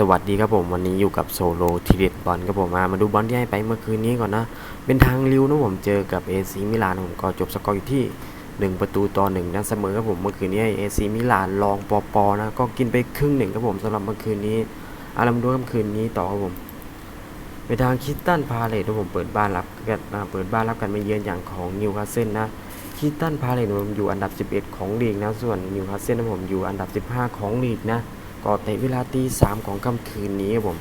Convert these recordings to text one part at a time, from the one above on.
สวัสดีครับผมวันนี้อยู่กับโซโลทีเด็ดบอลครับผมมามาดูบอลที่ให้ไปเมื่อคืนนี้ก่อนนะ เป็นทางริวนะผมเจอกับเอซีมิลานผมก็จบสกอร์อยู่ที่ 1 ประตูต่อ1นะเสมอครับผมเมื่อคืนนี้เอซีมิลานลองปอปอนะก็กินไปครึ่งหนึ่งครับผมสำหรับเมื่อคืนนี้เอารามาดูค่ำคืนนี้ต่อครับผมไปทางคิสตันพาเลตนะผมเปิดบ้านรับกันเปิดบ้านรับกันมาเยือนอย่างของนิวคาสเซิลนะคิสตันพาเลตผมอยู่อันดับ 11 ของลีกนะส่วนนิวคาสเซิลนะผมอยู่อันดับ 15 ของลีกนะ ก็เตะเวลาตีสามของค่ำคืนนี้ครับผม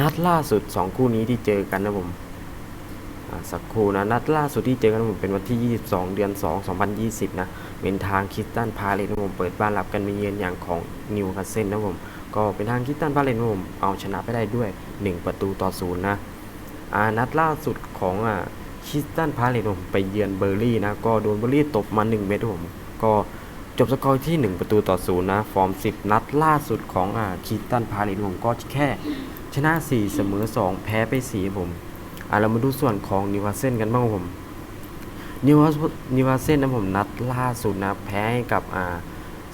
นัดล่าสุด 2 คู่นี้ที่เจอกันนะผมสักครู่นะ นัดล่าสุดที่เจอกันผมเป็นวันที่ 22 เดือน 2 2020 นะเป็นทางคิสตันพาเลตนะผมเปิดบ้านรับกันมาเยือนอย่างของนิวคาสเซิลนะผม ก็เป็นทางคิสตันพาเลตนะผมเอาชนะไปได้ด้วย 1 ประตูต่อศูนย์นะนัดล่าสุดของอคิสตันพาเลตผมไปเยือนเบอร์ลี่นะ ก็โดนเบอร์ลี่ตบมา 1 เม็ดผม ก็ จบสกอร์ที่ 1 ประตูต่อศูนย์นะ ฟอร์ม 10 นัดล่าสุดของอ่าคิตันพาเลตผมก็แค่ ชนะ 4 เสมอ 2 แพ้ไป 4 ผมอ่าเรามาดูส่วนของนิวคาสเซิลกันบ้างผมนิวคาสนิวคาสเซิลนะผมนัดล่าสุดนะ แพ้ให้กับอ่า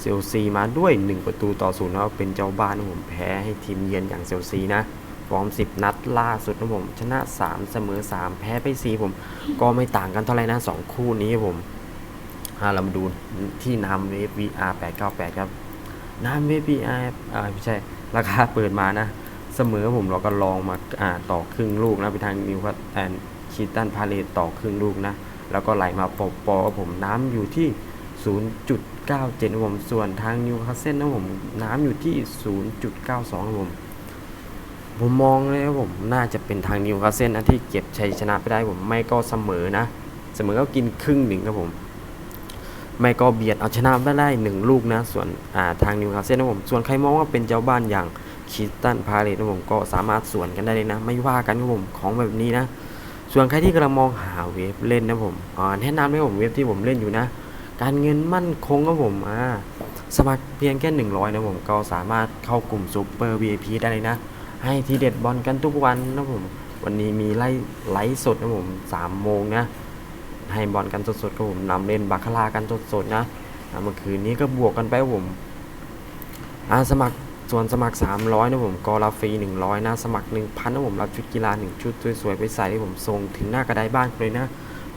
เซลซีมาด้วย 1 ประตูต่อศูนย์นะเป็นเจ้าบ้านนะผมแพ้ให้ทีมเยือนอย่างเซลซีนะฟอร์ม 10 นัดล่าสุดนะผม ชนะ 3 เสมอ 3 แพ้ไป 4 ผม ก็ไม่ต่างกันเท่าไหร่นะ 2 คู่นี้ผม อ่าเรามาดูที่นำเวฟ VR 898 ครับนำเวฟ VR อ่าไม่ใช่ ราคาเปิดมานะ เสมอผมเราก็ลองมาอ่าต่อครึ่งลูกนะ ไปทางนิวคาสแอนคีตันพาเลตต่อครึ่งลูกนะ แล้วก็ไหลมาปอปอผมน้ำอยู่ที่ 0.97ครับผม ส่วนทางนิวคาสเซิลนะผมน้ำอยู่ที่ 0.92ครับผมผมมองเลยว่าผมน่าจะเป็นทางนิวคาสเซิลนะที่เก็บชัยชนะไปได้ผมไม่ก็เสมอนะ เสมอก็กินครึ่งหนึ่งครับผม ไม่ก็เบียดเอาชนะไปได้หนึ่งลูกนะ ส่วนาทางนิวคาสเซิลนะผม ส่วนใครมองว่าเป็นเจ้าบ้านอย่างคิสตันพาเลตนะผมก็สามารถสวนกันได้เลยนะ ไม่ว่ากันครับผมของแบบนี้นะ ส่วนใครที่กำลังมองหาเว็บเล่นนะผมแนะนำให้ผมเว็บที่ผมเล่นอยู่นะ การเงินมั่นคงครับผมสมัครเพียงแค่ 100 นะผมก็สามารถเข้ากลุ่มซูเปอร์ VIP ได้เลยนะ ให้ทีเด็ดบอลกันทุกวันนะผม วันนี้มีไล่ไลฟ์สดนะผม3โมงนะ ให้บอลกันสดๆครับผมนำเล่นบาคาร่ากันสดๆนะเมื่อคืนนี้ก็บวกกันไปผมอาสมัครส่วนสมัคร 300 นะผมก็รับฟรี 100 นะ สมัคร 1,000 นะผมรับชุดกีฬา 1 ชุดสวยๆไปใส่ให้ผมส่งถึงหน้ากระไดบ้านเลยนะ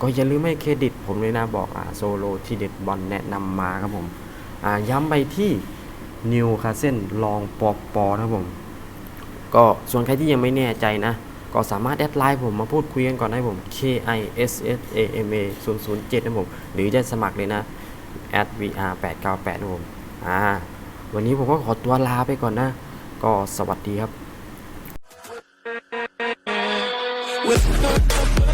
ก็อย่าลืมให้เครดิตผมเลยนะ บอกอ่าโซโลที่เด็ดบอลแนะนำมาครับผมอ่าย้ำไปที่นิวคาสเซิลลองปอปอนะผม ก็ส่วนใครที่ยังไม่แน่ใจนะ ก็สามารถแอดไลน์ผมมาพูดคุยกันก่อนได้ผม K I S S A M A 0 0 7นะผม หรือจะสมัครเลยนะ at VR 898นะผม อ่า วันนี้ผมก็ขอตัวลาไปก่อนนะ ก็สวัสดีครับ With